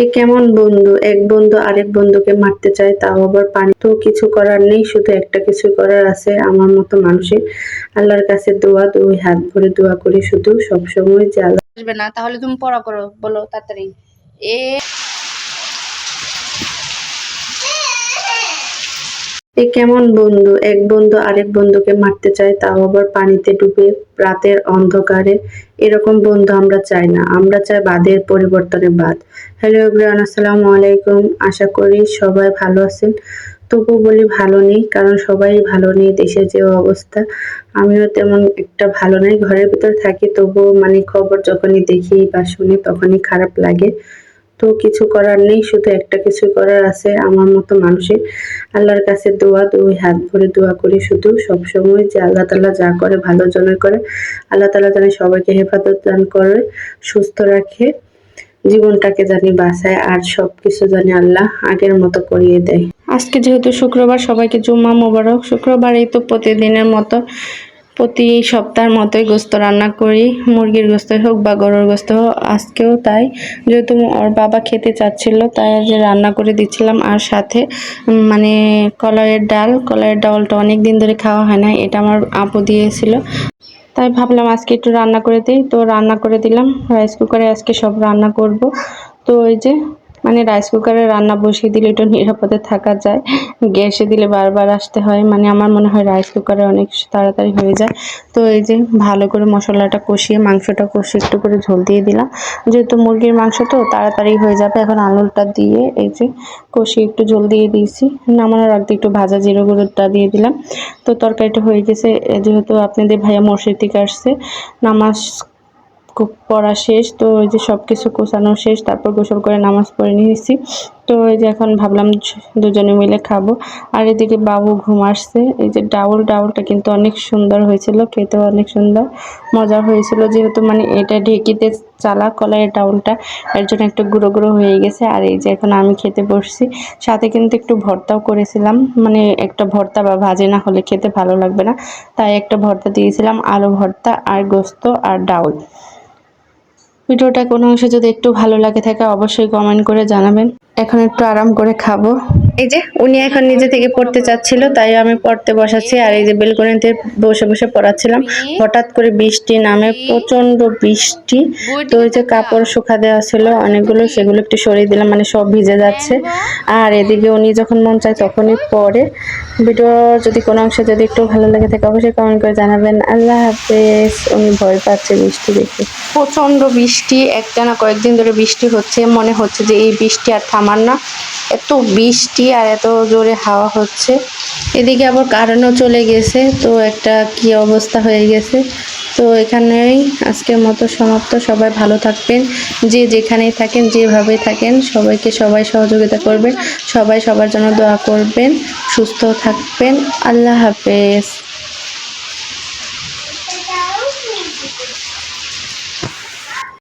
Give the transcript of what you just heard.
এ কেমন বন্ধু? এক বন্ধু আরেক বন্ধুকে মারতে চায়, তাও আবার পানি। তো কিছু করার নেই, শুধু একটা কিছু করার আছে আমার মতো মানুষের। আল্লাহর কাছে দোয়া, দুই হাত ভরে দোয়া করি শুধু সবসময় যে আল্লাহ আসবে না, তাহলে তুমি পড়া করো, বলো তাড়াতাড়ি। এ এ কেমন বন্ধু? এক বন্ধু আরেক বন্ধুকে মারতে চায়, তাও আবার পানিতে ডুবে রাতের অন্ধকারে। এরকম বন্ধু আমরা চাই না। আমরা চাই বাদের পরিবর্তনে বাদ হ্যালো এভরিওয়ান আসসালামু আলাইকুম। আশা করি সবাই ভালো আছেন। তবু বলি ভালো নেই, কারণ সবাই ভালো নেই দেশের যে অবস্থা। আমিও তেমন একটা ভালো নেই, ঘরের ভিতর থাকি তবু মানে খবর যখনই দেখি বা শুনি তখনই খারাপ লাগে। তো কিছু করার নেই, শুধু একটা কিছু করার আছে আমার মতো মানুষের। আল্লাহর কাছে দোয়া, দুই হাত ভরে দোয়া করি শুধু। সবসময় যে আল্লাহ তালা যা করে ভালো জনের করে, আল্লাহ তালা জানে সবাইকে হেফাজত দান করে, সুস্থ রাখে, জীবনটাকে জানি বাঁচায় আর সবকিছু জানি আল্লাহ আগের মতো করিয়ে দেয়। আজকে যেহেতু শুক্রবার, সবাইকে জুম্মা মোবারক। শুক্রবারেই তো প্রতিদিনের মতো। প্রতি সপ্তাহের মতোই গোস্ত রান্না করি, মুরগির গোস্ত হোক বা গরুর গোস্ত হোক, আজকেও তাই। যেহেতু ওর বাবা খেতে চাচ্ছিল, তাই আজ রান্না করে দিচ্ছিলাম। আর সাথে মানে কলাইয়ের ডাল, কলাইয়ের ডালটা অনেক দিন ধরে খাওয়া হয় না, এটা আমার আপু দিয়েছিল। তাই ভাবলাম আজকে একটু রান্না করে দিই। তো রান্না করে দিলাম, রাইস কুকারে আজকে সব রান্না করব। তো ওই যে মানে রাইস কুকারে রান্না বসিয়ে দিলে একটু নিরাপদে থাকা যায়। গ্যাসে দিলে বারবার আসতে হয়। মানে আমার মনে হয় রাইস কুকারে অনেক তাড়াতাড়ি হয়ে যায়। তো এই যে ভালো করে মশলাটা কষিয়ে, মাংসটা কষিয়ে একটু করে ঝোল দিয়ে দিলাম। যেহেতু মুরগির মাংস তো, তাড়াতাড়ি হয়ে যাবে। এখন আলুটা দিয়ে এই যে কষিয়ে একটু ঝোল দিয়ে দিয়েছি। নামানোর আগে একটু ভাজা জিরো গুঁড়োটা দিয়ে দিলাম। তো তরকারিটা হয়ে গেছে। যেহেতু আপনাদের ভাইয়া মসজিদ থেকে আসছে, নামাজ পড়া শেষ, তো ওই যে সব কিছু কোচানো শেষ, তারপর গোসল করে নামাজ পড়ে নিয়েছি। তো এই যে এখন ভাবলাম দুজনে মিলে খাব। আর এদিকে বাবু ঘুম আসছে। এই যে ডাউল, ডাউলটা কিন্তু অনেক সুন্দর হয়েছিল, খেতেও অনেক সুন্দর। মজা হয়েছিল যেহেতু মানে এটা ঢেকিতে চালা কলাইয়ের ডাউলটা, এর জন্য একটু গুঁড়ো গুঁড়ো হয়ে গেছে। আর এই যে এখন আমি খেতে বসছি। সাথে কিন্তু একটু ভর্তাও করেছিলাম। মানে একটা ভর্তা বা ভাজি না হলে খেতে ভালো লাগবে না। তাই একটা ভর্তা দিয়েছিলাম, আলু ভর্তা আর গোস্ত আর ডাউল। ভিডিওটা কোনো অংশে যদি একটু ভালো লাগে থাকে, অবশ্যই কমেন্ট করে জানাবেন। এখন একটু আরাম করে খাব। এই যে, উনি এখন নিজে থেকে পড়তে চাচ্ছিল তাই আমি পড়তে বসাচ্ছি, আর এই যে বেলকনিতে বসে বসে পড়াচ্ছিলাম। হঠাৎ করে বৃষ্টি নামে প্রচণ্ড বৃষ্টি। তো ওই যে কাপড় শুকা দেওয়া ছিল, অনেকগুলো, সেগুলো একটু সরিয়ে দিলাম মানে সব ভিজে যাচ্ছে। আর এদিকে উনি যখন মন চায় তখনই পড়ে ভিডিও যদি কোনো অংশ যদি একটু ভালো লাগে থাকে, অবশ্যই কমেন্ট করে জানাবেন। আল্লাহ হাফেজ। আমি ভয় পাচ্ছি বৃষ্টি দেখে। প্রচণ্ড বৃষ্টি একটা না কয়েকদিন ধরে বৃষ্টি হচ্ছে। মনে হচ্ছে যে এই বৃষ্টি আর থামার না। এত বৃষ্টি আর এত জোরে হাওয়া হচ্ছে। এদিকে আবার কারণও চলে গেছে, তো একটা কি অবস্থা হয়ে গেছে। তো এখানেই আজকের মতো সমাপ্ত। সবাই ভালো থাকবেন। যে যেখানেই থাকেন যেভাবে থাকেন, সবাইকে সবাই সহযোগিতা করবেন। সবাই সবার জন্য দোয়া করবেন। সুস্থ থাকবেন। আল্লাহ হাফেজ।